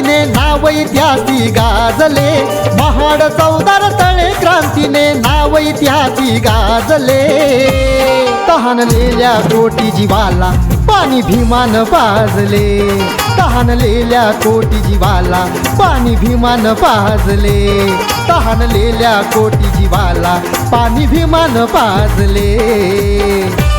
क्रांतीने नाव इतिहासी गाजले. महाड चौदार तळे क्रांतीने नाव इतिहासी गाजले. तहानलेल्या कोटी जीवाला पाणी भीमान पाजले. तहानलेल्या कोटी जीवाला पाणी भीमान पाजले. तहानलेल्या कोटी जीवाला पाणी भीमान पाजले.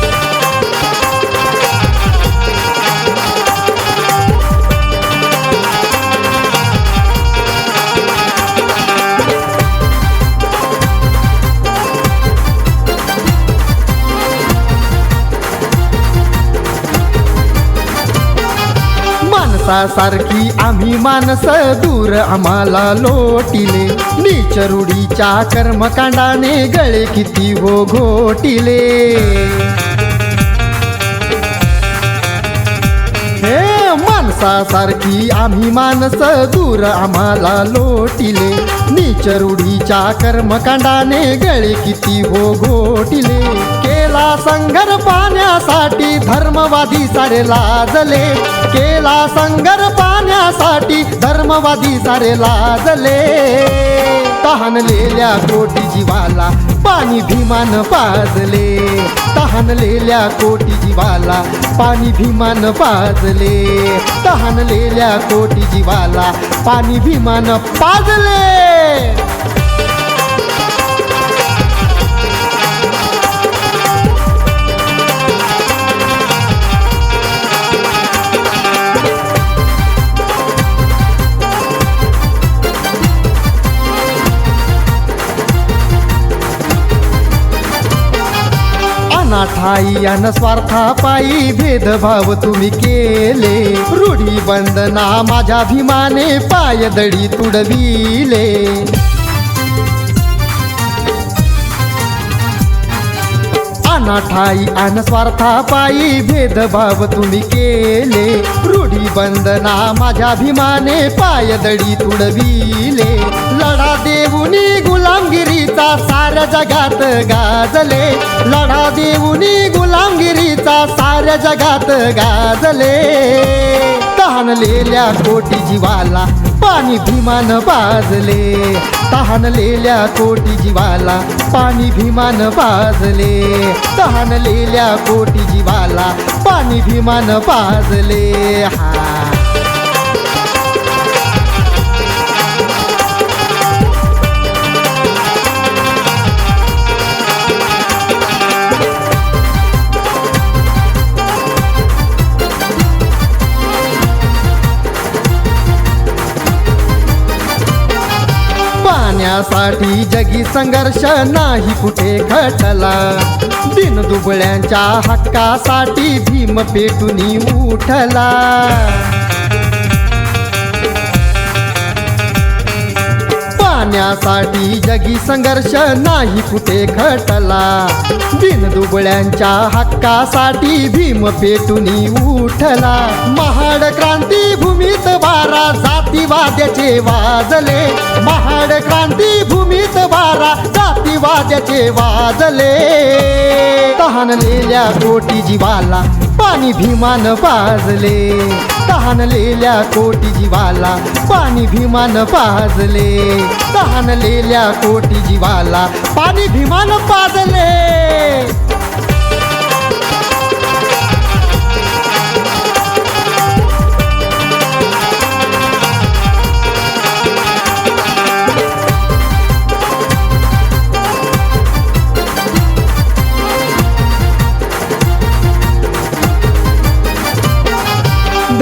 माणसासारखी आम्ही माणस दूर आम्हाला लोटिले. नीच रूढीच्या कर्मकांडाने गळे किती हो घोटिले. हे माणसासारखी आम्ही माणस दूर आम्हाला लोटिले. नीच रूढीच्या कर्मकांडाने गळे किती हो घोटिले. केला संघर पाण्यासाठी धर्मवादी सारे लाजले. केला संघर पाण्यासाठी धर्मवादी सारे लाजले. तहानलेल्या कोटी जीवाला पाणी भीमान पाजले. तहानलेल्या कोटी जीवाला पाणी भीमान पाजले. तहानलेल्या कोटी जीवाला पाणी भीमान पाजले. अनाठाई अन स्वार्थापायी भेदभाव तुम्ही केले. रूढी बंदना माझ्या भीमाने पायदळी तुडविले. अनाठाई अन स्वार्थापायी भेदभाव तुम्ही केले. रूढी बंदना माझ्या भीमाने पायदळी तुडविले. लढा देऊनी गुलामगिरीचा साऱ्या जगात गाजले. लढा देऊनी गुलामगिरीचा साऱ्या जगात गाजले. तहानलेल्या कोटी जीवाला पाणी भीमान बाजले तहानलेल्या कोटी जीवाला पाणी भीमान बाजले तहानलेल्या कोटी जीवाला पाणी भीमान बाजले हा. पाण्यासाठी जगी संघर्ष नाही कुठे खटला दिन दुबळ्यांच्या हक्कासाठी भीम पेटून उठला. पाण्यासाठी जगी संघर्ष नाही कुठे खटला दिन दुबळ्यांच्या हक्कासाठी भीम पेटून उठला. महाड क्रांती भूमीत जातीवाद्याचे वाजले. महाड क्रांती भूमीत बारा जातीवाद्याचे वाजले. तहानलेल्या कोटी जीवाला पाणी भीमान पाजले. तहानलेल्या कोटी जीवाला पाणी भीमान पाजले. तहानलेल्या कोटी जीवाला पाणी भीमान पाजले.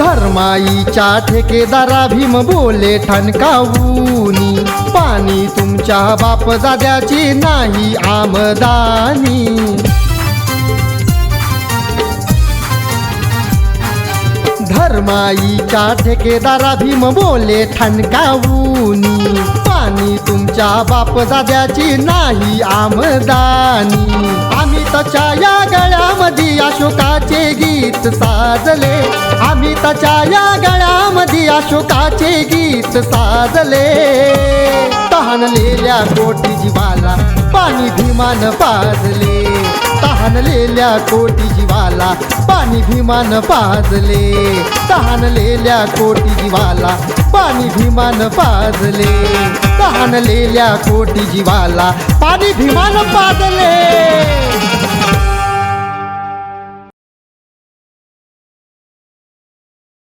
धर्माईच्या ठेकेदारा भीम बोले ठणकावूनी. पाणी तुमच्या बाप दाद्याची नाही आमदानी. धर्माईच्या ठेकेदारा भीम बोले ठणकावूनी. आम्ही तुमच्या बाप दाद्याची नाही आमदानी. आम्ही त्याच्या या गळ्यामध्ये अशोकाचे गीत साजले. आम्ही त्याच्या या गळ्यामध्ये अशोकाचे गीत साजले. तहानलेल्या कोटी जीवाला पाणी भीमान पाजले. तहानलेल्या कोटी जीवाला पाणी पाणी भीमान पाजले. तहानलेल्या कोटी जीवाला पाणी भीमान पाजले. तहानलेल्या कोटी जीवाला. पाणी भीमान पाजले.